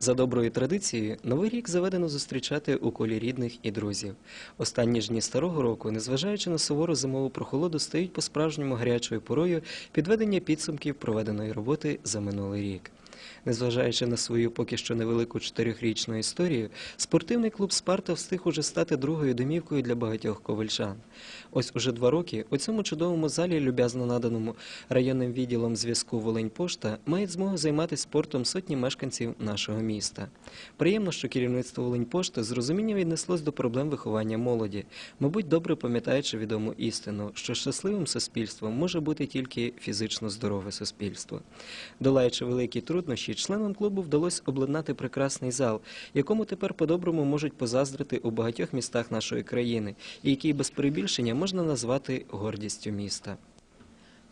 За доброю традицією, новий рік заведено зустрічати у колі рідних і друзів. Останні ж дні старого року, незважаючи на сувору зимову прохолоду, стають по-справжньому гарячою порою підведення підсумків проведеної роботи за минулий рік. Незважаючи на свою поки що невелику чотирьохрічну історію, спортивний клуб Спарта встиг уже стати другою домівкою для багатьох ковальчан. Ось уже два роки у цьому чудовому залі, люб'язно наданому районним відділом зв'язку Волинь-Пошта, мають змогу займатися спортом сотні мешканців нашого міста. Приємно, що керівництво Волинь-Пошти з розумінням віднеслось до проблем виховання молоді, мабуть, добре пам'ятаючи відому істину, що щасливим суспільством може бути тільки фізично здорове суспільство. Долаючи великі труднощі, членам клубу вдалося обладнати прекрасний зал, якому тепер по-доброму можуть позаздрити у багатьох містах нашої країни, і який без перебільшення можна назвати гордістю міста.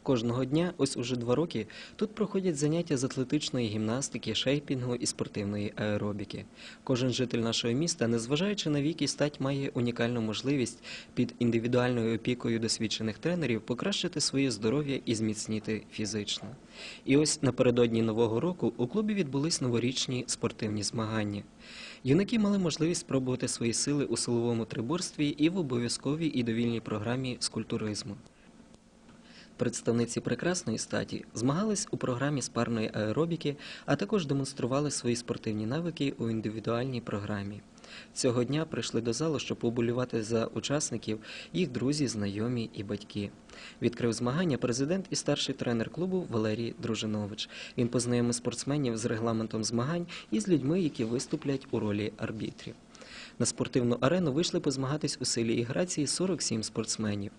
Кожного дня, ось уже два роки, тут проходять заняття з атлетичної гімнастики, шейпінгу і спортивної аеробіки. Кожен житель нашого міста, незважаючи на вік і стать, має унікальну можливість під індивідуальною опікою досвідчених тренерів покращити своє здоров'я і зміцніти фізично. І ось напередодні нового року у клубі відбулись новорічні спортивні змагання. Юнаки мали можливість спробувати свої сили у силовому триборстві і в обов'язковій і довільній програмі з культуризму. Представниці прекрасної статі змагались у програмі з парної аеробіки, а також демонстрували свої спортивні навики у індивідуальній програмі. Цього дня прийшли до залу, щоб поболювати за учасників, їх друзі, знайомі і батьки. Відкрив змагання президент і старший тренер клубу Валерій Дружинович. Він познайомив спортсменів з регламентом змагань і з людьми, які виступлять у ролі арбітрів. На спортивну арену вийшли позмагатись у селі Іграції 47 спортсменів.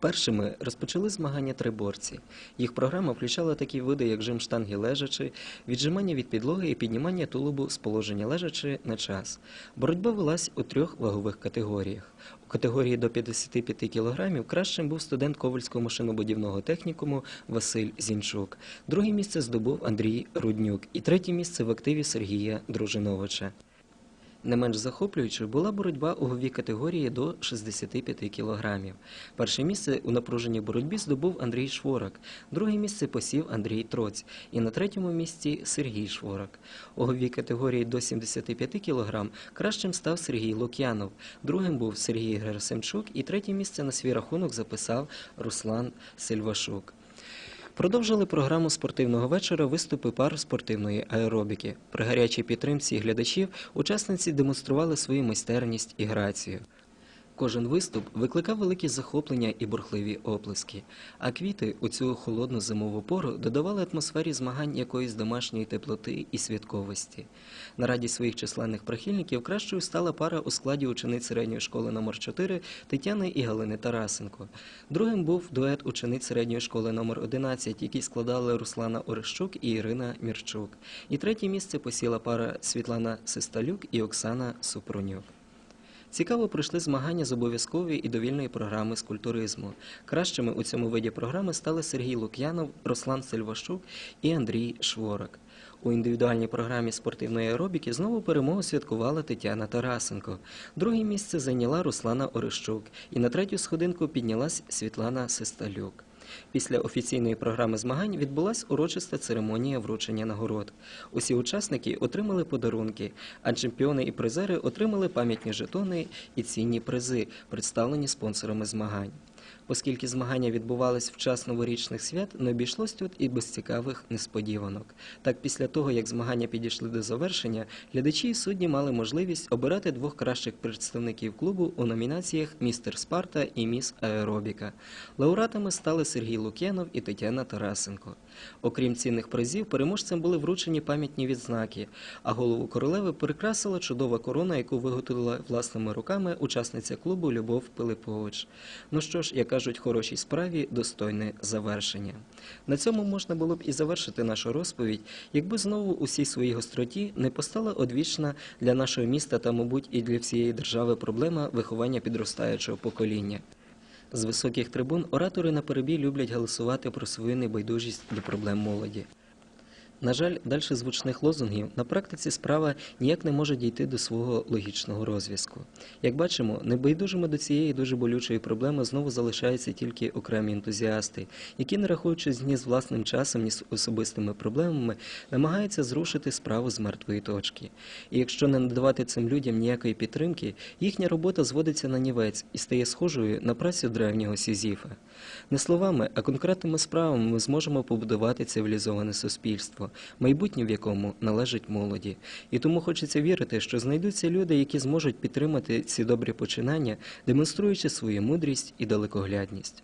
Першими розпочали змагання триборці. Їх програма включала такі види, як жим штанги лежачи, віджимання від підлоги і піднімання тулубу з положення лежачи на час. Боротьба велась у трьох вагових категоріях. У категорії до 55 кг кращим був студент Ковальського машинобудівного технікуму Василь Зінчук. Друге місце здобув Андрій Руднюк і третє місце в активі Сергія Дружиновича. Не менш захоплюючою була боротьба у говій категорії до 65 кілограмів. Перше місце у напруженій боротьбі здобув Андрій Шворак, друге місце посів Андрій Троць і на третьому місці Сергій Шворак. У говій категорії до 75 кілограм кращим став Сергій Лук'янов, другим був Сергій Герасимчук і третє місце на свій рахунок записав Руслан Сильвашук. Продовжили програму спортивного вечора виступи пар спортивної аеробіки. При гарячій підтримці глядачів учасниці демонстрували свою майстерність і грацію. Кожен виступ викликав великі захоплення і бурхливі оплески, а квіти у цю холодну зимову пору додавали атмосфері змагань якоїсь домашньої теплоти і святковості. На раді своїх численних прихильників кращою стала пара у складі учениць середньої школи номер 4 Тетяни і Галини Тарасенко. Другим був дует учениць середньої школи номер 11 який складали Руслана Орещук і Ірина Мірчук. І третє місце посіла пара Світлана Систалюк і Оксана Супронюк. Цікаво пройшли змагання з обов'язкової і довільної програми з культуризму. Кращими у цьому виді програми стали Сергій Лук'янов, Руслан Сильвашук і Андрій Шворак. У індивідуальній програмі спортивної аеробіки знову перемогу святкувала Тетяна Тарасенко. Друге місце зайняла Руслана Орещук, і на третю сходинку піднялась Світлана Систалюк. Після офіційної програми змагань відбулася урочиста церемонія вручення нагород. Усі учасники отримали подарунки, а чемпіони і призери отримали пам'ятні жетони і цінні призи, представлені спонсорами змагань. Оскільки змагання відбувались в час новорічних свят, не обійшлось тут і без цікавих несподіванок. Так, після того, як змагання підійшли до завершення, глядачі і судді мали можливість обирати двох кращих представників клубу у номінаціях Містер Спарта і Міс Аеробіка. Лауреатами стали Сергій Лук'янов і Тетяна Тарасенко. Окрім цінних призів, переможцям були вручені пам'ятні відзнаки, а голову королеви прикрасила чудова корона, яку виготовила власними руками учасниця клубу Любов Пилипович. Ну що ж, як кажуть, хорошій справі достойне завершення. На цьому можна було б і завершити нашу розповідь, якби знову у всій своїй гостроті не постала одвічна для нашого міста та, мабуть, і для всієї держави проблема виховання підростаючого покоління. З високих трибун оратори на перебій люблять галасувати про свою небайдужість до проблем молоді. На жаль, далі звучних лозунгів на практиці справа ніяк не може дійти до свого логічного розв'язку. Як бачимо, небайдужими до цієї дуже болючої проблеми знову залишаються тільки окремі ентузіасти, які, не рахуючись ні з власним часом, ні з особистими проблемами, намагаються зрушити справу з мертвої точки. І якщо не надавати цим людям ніякої підтримки, їхня робота зводиться на нівець і стає схожою на працю древнього Сізіфа. Не словами, а конкретними справами ми зможемо побудувати цивілізоване суспільство, майбутнє в якому належить молоді. І тому хочеться вірити, що знайдуться люди, які зможуть підтримати ці добрі починання, демонструючи свою мудрість і далекоглядність.